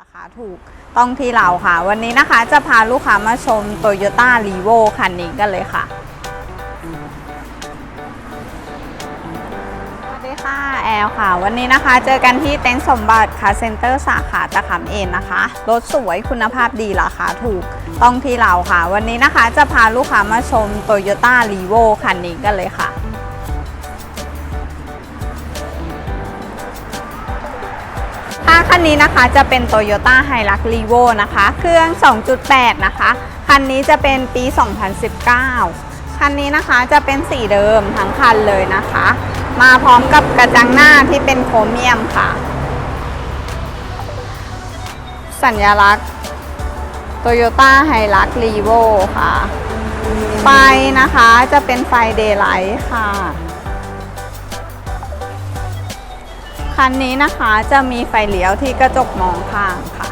ราคาถูกต้องที่เราค่ะ วันนี้นะคะจะพาลูกค้ามาชม Toyota r e v o คันนี้กันเลยค่ะ สวัสดีค่ะ แอลค่ะ วันนี้นะคะเจอกันที่เต็นท์สมบัติคาเซ็นเตอร์สาขาตะขำเอ็นนะคะ รถสวยคุณภาพดีราคาถูกต้องที่เราค่ะ วันนี้นะคะจะพาลูกค้ามาชม Toyota r e v o คันนี้กันเลยค่ะาคันนี้นะคะจะเป็น Toyota Hilux Revo นะคะ เครื่อง 2.8 นะคะ คันนี้จะเป็นปี 2019 คันนี้นะคะจะเป็นสีเดิมทั้งคันเลยนะคะ มาพร้อมกับกระจังหน้าที่เป็นโครเมียมค่ะ สัญลักษณ์ Toyota Hilux Revo ค่ะ ไฟนะคะจะเป็นไฟ Daylight ค่ะ คันนี้นะคะจะมีไฟเลี้ยวที่กระจกมองข้างค่ะ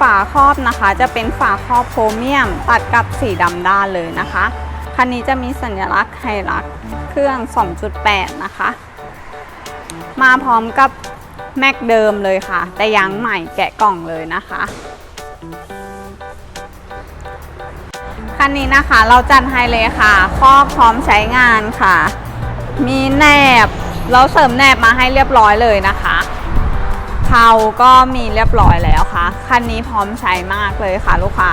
ฝาครอบนะคะจะเป็นฝาครอบโครเมียม ตัดกับสีดำด้านเลยนะคะ คันนี้จะมีสัญลักษณ์ไฮลักเครื่อง 2.8 นะคะ มาพร้อมกับแม็กเดิมเลยค่ะ แต่ยางใหม่แกะกล่องเลยนะคะ คันนี้นะคะเราจัดให้เลยค่ะข้อกพร้อมใช้งานค่ะ มีแหนบเราเสริมแหนบมาให้เรียบร้อยเลยนะคะเผาก็มีเรียบร้อยแล้วค่ะ คันนี้พร้อมใช้มากเลยค่ะ ลูกค้า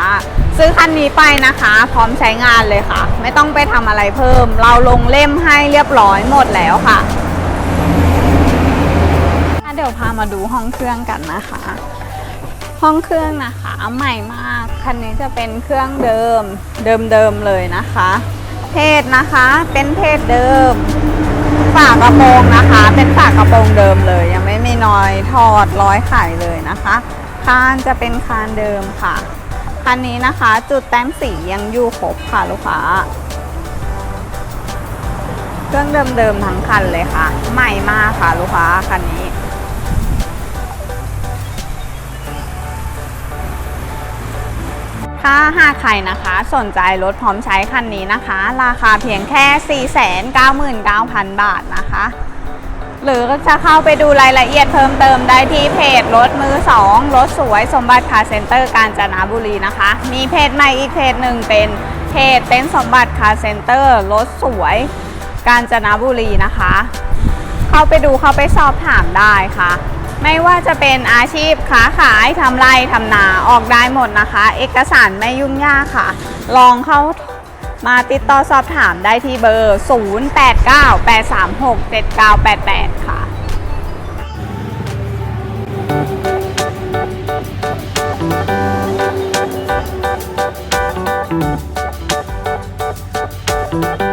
ซื้อคันนี้ไปนะคะ พร้อมใช้งานเลยค่ะ ไม่ต้องไปทำอะไรเพิ่ม เราลงเล่มให้เรียบร้อยหมดแล้วค่ะเดี๋ยวพามาดูห้องเครื่องกันนะคะ ห้องเครื่องนะคะใหม่มาก คันนี้จะเป็นเครื่องเดิมเดิมๆเลยนะคะ เพศนะคะเป็นเพศเดิม ฝากระโปรงนะคะ เป็นฝากระโปรงเดิมเลย ยังไม่มีนอยถอดร้อยไข่เลยนะคะคานจะเป็นคานเดิมค่ะคันนี้นะคะ จุดแต้มสียังอยู่ครบค่ะลูกค้าเครื่องเดิมๆทั้งคันเลยค่ะ ใหม่มากค่ะลูกค้าคันนี้ ถ้าหากใครนะคะ สนใจรถพร้อมใช้คันนี้นะคะ ราคาเพียงแค่ 499,000 บาทนะคะ หรือจะเข้าไปดูรายละเอียดเพิ่มเติมได้ที่เพจรถมือ 2 รถสวยสมบัติคาร์เซ็นเตอร์กาญจนบุรีนะคะ มีเพจใหม่อีกเพจหนึ่งเป็นเพจเต็นสมบัติคาร์เซ็นเตอร์รถสวยกาญจนบุรีนะคะ เข้าไปดูเข้าไปสอบถามได้ค่ะ ไม่ว่าจะเป็นอาชีพค้าขายทำไรทำนาออกได้หมดนะคะ เอกสารไม่ยุ่งยากค่ะ ลองเข้ามาติดต่อสอบถามได้ที่เบอร์ 0898367988 ค่ะうん。